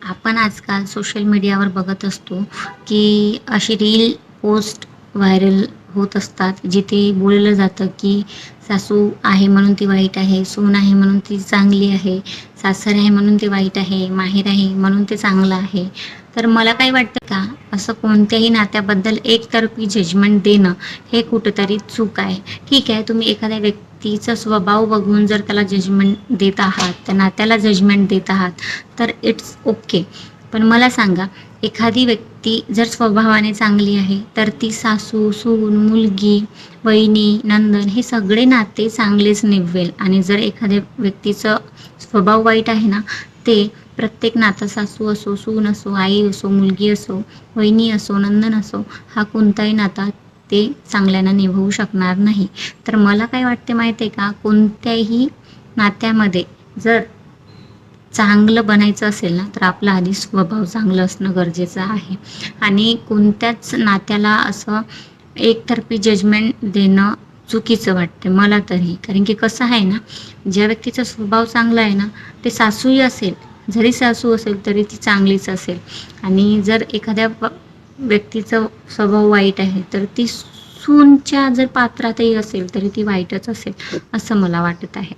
आपण आजकाल सोशल मीडियावर बघत असतो की अशी रील पोस्ट व्हायरल होत असतात जिथे बोललं जातं की सासू आहे म्हणून ती वाईट आहे सून आहे म्हणून ती चांगली आहे सासर आहे म्हणून ते वाईट आहे माहेर आहे म्हणून ते चांगलं आहे. तर मला काय वाटतं का असं कोणत्याही नात्याबद्दल एकतर्फी जजमेंट देणं हे कुठंतरी चूक आहे. ठीक आहे तुम्ही एखाद्या व्यक्तीचा स्वभाव बघून जर त्याला जजमेंट देत आहात त्या नात्याला जजमेंट देत आहात तर इट्स ओके पण मला सांगा एखादी व्यक्ती जर स्वभावाने चांगली आहे तर ती सासू सून मुलगी वहिनी नंदन हे सगळे नाते चांगलेच निभवेल. आणि जर एखाद्या व्यक्तीचं स्वभाव वाईट आहे ना ते प्रत्येक नातं सासू असो सून असो आई असो मुलगी असो वहिनी असो नंदन असो हा कोणताही नाता ते चांगल्यानं निभवू शकणार नाही. तर मला काय वाटते माहिती आहे का? कोणत्याही नात्यामध्ये जर चांगलं बनायचं असेल ना तर आपला आधी स्वभाव चांगलं असणं गरजेचं आहे. आणि कोणत्याच नात्याला असं एकतर्फी जजमेंट देणं चुकीचं वाटते मला तरी. कारण की कसं आहे ना ज्या व्यक्तीचा स्वभाव चांगला आहे ना ते सासूही असेल जरी सासू असेल तरी ती चांगलीच असेल. आणि जर एखाद्या व्यक्तीचा स्वभाव वाईट आहे तर ती सूनच्या जर पात्रातही असेल तरी ती वाईटच असेल असं मला वाटत आहे.